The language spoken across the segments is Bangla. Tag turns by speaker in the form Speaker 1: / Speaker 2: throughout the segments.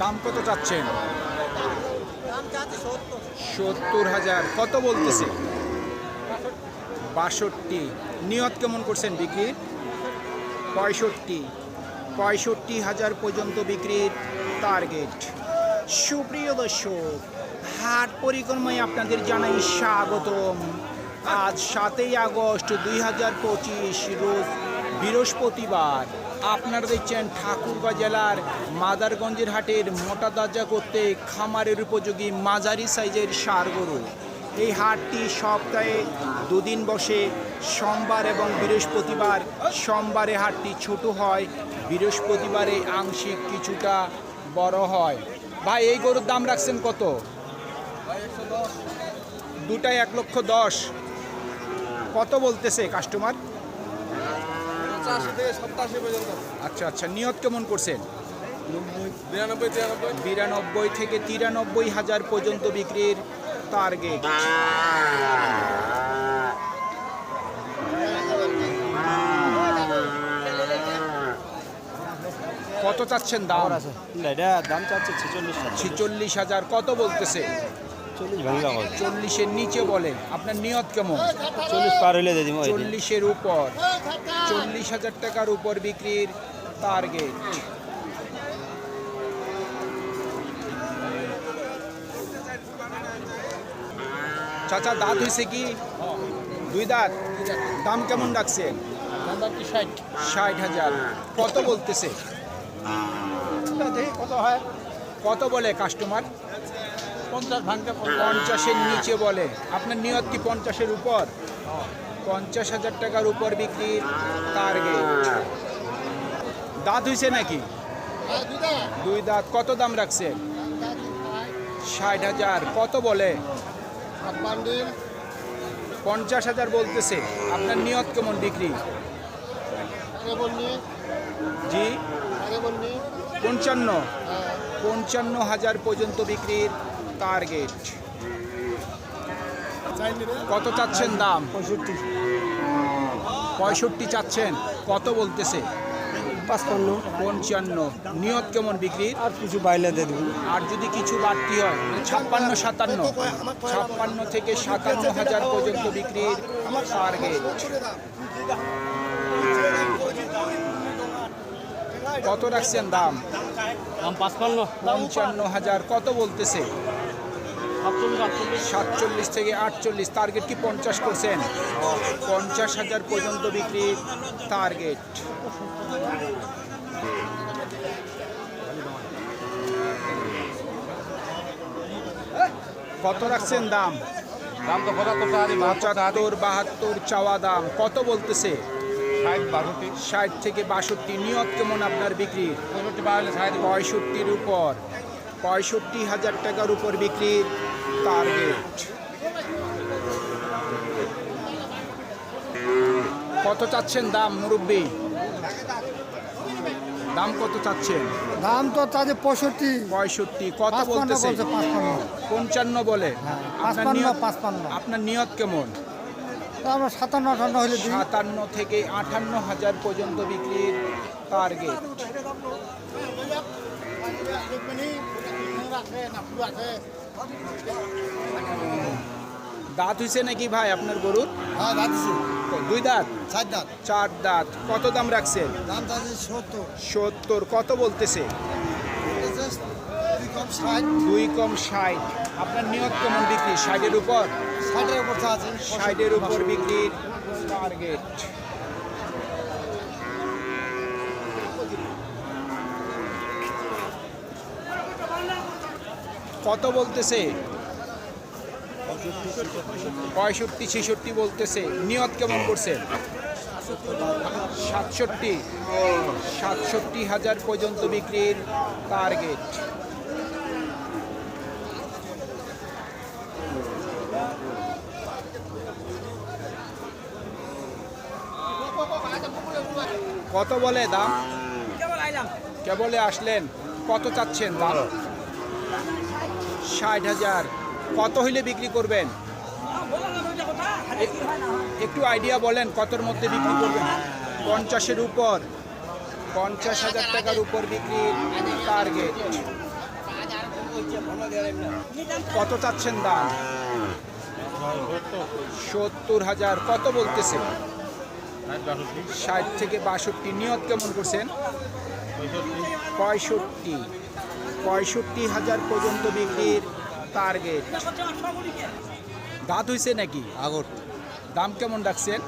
Speaker 1: দাম কত চাচ্ছেন? সত্তর হাজার। কত বলতেছে? বাষট্টি। নিয়ত কেমন করছেন বিক্রির? পঁয়ষট্টি। পঁয়ষট্টি হাজার পর্যন্ত বিক্রির টার্গেট সুপ্রিয় দর্শক, হাট পরিক্রমায় আপনাদের জানাই স্বাগতম। আজ সাতই আগস্ট দুই হাজার পঁচিশ, রোজ বৃহস্পতিবার। আপনারা দেখছেন ঠাকুরগাঁ জেলার মাদারগঞ্জের হাটের মোটা দরজা করতে খামারের উপযোগী মাঝারি সাইজের সার গরু। এই হাটটি সপ্তাহে দুদিন বসে, সোমবার এবং বৃহস্পতিবার। সোমবারে হাটটি ছোট হয়, বৃহস্পতিবারে আংশিক কিছুটা বড় হয়। ভাই, এই গরুর দাম রাখছেন কত? দুটাই এক লক্ষ দশ। কত বলতেছে কাস্টমার
Speaker 2: পঁচাশি থেকে সপ্তাশি পর্যন্ত।
Speaker 1: আচ্ছা আচ্ছা নিয়ত কেমন করছেন?
Speaker 2: বিরানব্বই
Speaker 1: থেকে তিরানব্বই হাজার পর্যন্ত বিক্রির টার্গেট কত চাচ্ছেন দাম?
Speaker 3: এটা দাম চাচ্ছে ছিচল্লিশ
Speaker 1: হাজার কত বলতেছে?
Speaker 3: চল্লিশ ভাঙা হবে।
Speaker 1: চল্লিশের নিচে বলে আপনার নিয়ত কেমন?
Speaker 3: চল্লিশ পার হইলে
Speaker 1: চল্লিশের উপর। চল্লিশ হাজার টাকার উপর বিক্রির টার্গেট চাচা দাঁত হয়েছে কি? দুই দাঁত। দাম কেমন রাখছেন?
Speaker 2: ষাট।
Speaker 1: হাজার। কত বলতেছে?
Speaker 2: কত হয়?
Speaker 1: কত বলে কাস্টমার
Speaker 2: পঞ্চাশ ভাঙতে
Speaker 1: পঞ্চাশের নিচে বলে। আপনার নিয়ত কি পঞ্চাশের উপর? পঞ্চাশ হাজার টাকার উপর বিক্রির টার্গেট দাঁত হয়েছে নাকি? দুই দাঁত। কত দাম রাখছে? ষাট হাজার। কত বলে? পঞ্চাশ হাজার বলতেছে। আপনার নিয়ত কেমন বিক্রি? জি? পঞ্চান্ন। পঞ্চান্ন হাজার পর্যন্ত বিক্রির টার্গেট। কত চাচ্ছেন দাম?
Speaker 3: পঁয়ষট্টি।
Speaker 1: পঁয়ষট্টি চাচ্ছেন। কত বলতেছে?
Speaker 3: পাঁচপান্ন।
Speaker 1: পঞ্চান্ন। নিয়ত কেমন বিক্রির?
Speaker 3: আর কিছু বাইলে দিয়ে দেবো।
Speaker 1: আর যদি কিছু বাড়তি হয় ছাপ্পান্ন সাতান্ন। ছাপ্পান্ন থেকে সাতান্ন হাজার পর্যন্ত বিক্রির টার্গেট কত রাখছেন দাম?
Speaker 3: দাম পাঁচপান্ন।
Speaker 1: পঞ্চান্ন হাজার। কত বলতেছে?
Speaker 3: সাতচল্লিশ
Speaker 1: থেকে আটচল্লিশ টার্গেট কি পঞ্চাশ করছেন? পঞ্চাশ হাজার পর্যন্ত বিক্রির টার্গেট কত রাখছেন দাম?
Speaker 2: দাম তো পঁচাত্তর
Speaker 1: বাহাত্তর চাওয়া দাম। কত বলতেছে?
Speaker 2: ষাট
Speaker 1: থেকে বাষট্টি নিয়ত কেমন আপনার বিক্রি
Speaker 2: পঁয়ষট্টি
Speaker 1: পঁয়ষট্টির উপর। পঁয়ষট্টি হাজার টাকার উপর বিক্রির টার্গেট কত চাচ্ছেন দাম মুরব্বী? দাম কত চাচ্ছেন?
Speaker 4: দাম তো তাদের পঁয়ষট্টি।
Speaker 1: পঁয়ষট্টি কত বলতেছে পঞ্চান্ন বলে।
Speaker 4: হ্যাঁ,
Speaker 1: আপনার নিয়ত আপনার নিয়ত কেমন?
Speaker 4: আমরা সাতান্ন আটান্ন হলে
Speaker 1: সাতান্ন থেকে আটান্ন হাজার পর্যন্ত বিক্রির টার্গেট দাঁত হয়েছে নাকি ভাই আপনার গরুর?
Speaker 4: হ্যাঁ
Speaker 1: দুই দাঁত?
Speaker 4: চার দাঁত।
Speaker 1: চার দাঁত। কত দাম রাখছেন?
Speaker 4: দাম তাদের সত্তর।
Speaker 1: সত্তর। কত বলতেছে?
Speaker 4: দুই কম ষাট।
Speaker 1: আপনার নিয়ত কেমন বিক্রি? ষাটের উপর?
Speaker 4: ষাটের উপর
Speaker 1: ষাটের উপর বিক্রির টার্গেট কত বলতেছে? পঁয়ষট্টি ছেষট্টি বলতেছে। নিয়ত কেমন করছেন সাতষট্টি। সাতষট্টি হাজার পর্যন্ত বিক্রির টার্গেট কত বলে দাম? কেবলে আসলেন। কত চাচ্ছেন দাম? ষাট হাজার। কত হইলে বিক্রি করবেন? একটু আইডিয়া বলেন, কতর মধ্যে বিক্রি করবেন? পঞ্চাশের উপর। পঞ্চাশ হাজার টাকার উপর বিক্রির টার্গেট কত চাচ্ছেন দাম? সত্তর হাজার। কত বলতেছে
Speaker 2: ষাট
Speaker 1: থেকে বাষট্টি। নিয়ত কেমন করছেন? পঁয়ষট্টি। পঁয়ষট্টি হাজার পর্যন্ত বিক্রির টার্গেট দাঁত হইছে নাকি?
Speaker 4: আগর।
Speaker 1: দাম কেমন রাখছেন?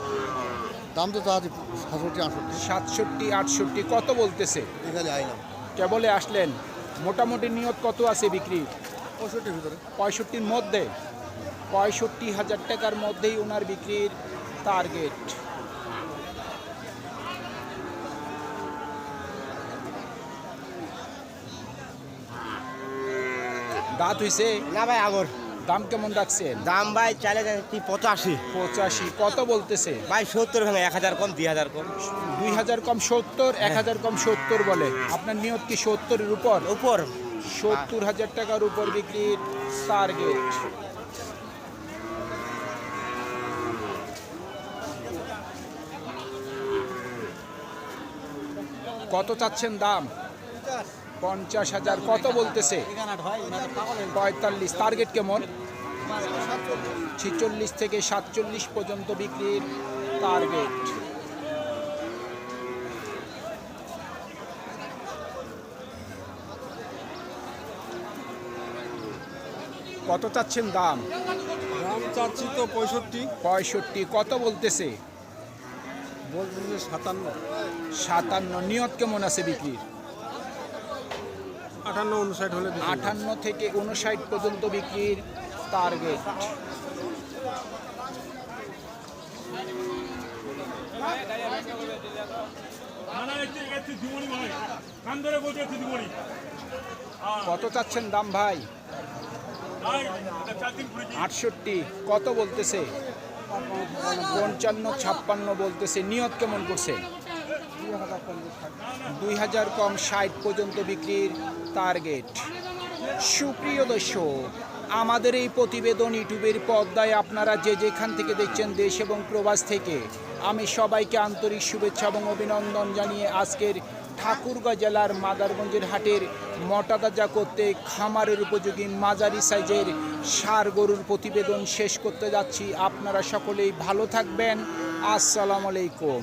Speaker 4: দাম তো সাতষট্টি আটষট্টি।
Speaker 1: সাতষট্টি আটষট্টি কত বলতেছে?
Speaker 4: এখানে আইলাম
Speaker 1: কেবলে আসলেন মোটামুটি নিয়ত কত আছে বিক্রি?
Speaker 4: পঁয়ষট্টির ভিতরে।
Speaker 1: পঁয়ষট্টির মধ্যে। পঁয়ষট্টি হাজার টাকার মধ্যেই ওনার বিক্রির টার্গেট দাঁত হইছে?
Speaker 3: না ভাই আগর।
Speaker 1: দাম কেমন রাখছেন?
Speaker 3: দাম ভাই চালে যাচ্ছি পঁচাশি।
Speaker 1: পঁচাশি কত বলতেছে?
Speaker 3: ভাই সত্তর ভাঙে এক হাজার কম দুই হাজার কম।
Speaker 1: দুই হাজার কম সত্তর এক হাজার কম সত্তর বলে। আপনার নিয়ত কি সত্তরের উপর?
Speaker 3: উপর।
Speaker 1: সত্তর হাজার টাকার উপর বিক্রির টার্গেট কত চাচ্ছেন দাম? পঞ্চাশ হাজার কত বলতেছে? পঁয়তাল্লিশ টার্গেট কেমন? ছিচল্লিশ থেকে সাতচল্লিশ পর্যন্ত বিক্রির টার্গেট কত চাচ্ছেন দাম?
Speaker 4: দাম চাচ্ছি তো পঁয়ষট্টি।
Speaker 1: পঁয়ষট্টি কত বলতেছে?
Speaker 4: বলছি সাতান্ন।
Speaker 1: সাতান্ন নিয়ত কেমন আছে বিক্রির? আটান্ন থেকে উনষাট পর্যন্ত বিক্রির টার্গেট কত চাচ্ছেন দাম ভাই? আটষট্টি। কত বলতেছে? পঞ্চান্ন, ছাপ্পান্ন বলতেছে। নিয়ত কেমন করছে? দুই হাজার কম ষাট পর্যন্ত বিক্রির টার্গেট সুপ্রিয় দর্শক, আমাদের এই প্রতিবেদন ইউটিউবের পর্দায় আপনারা যে যেখান থেকে দেখছেন দেশ এবং প্রবাস থেকে, আমি সবাইকে আন্তরিক শুভেচ্ছা এবং অভিনন্দন জানিয়ে আজকের ঠাকুরগাঁ জেলার মাদারগঞ্জের হাটের মটাদাজা করতে খামারের উপযোগী মাঝারি সাইজের সার গরুর প্রতিবেদন শেষ করতে যাচ্ছি। আপনারা সকলেই ভালো থাকবেন। আসসালামু আলাইকুম।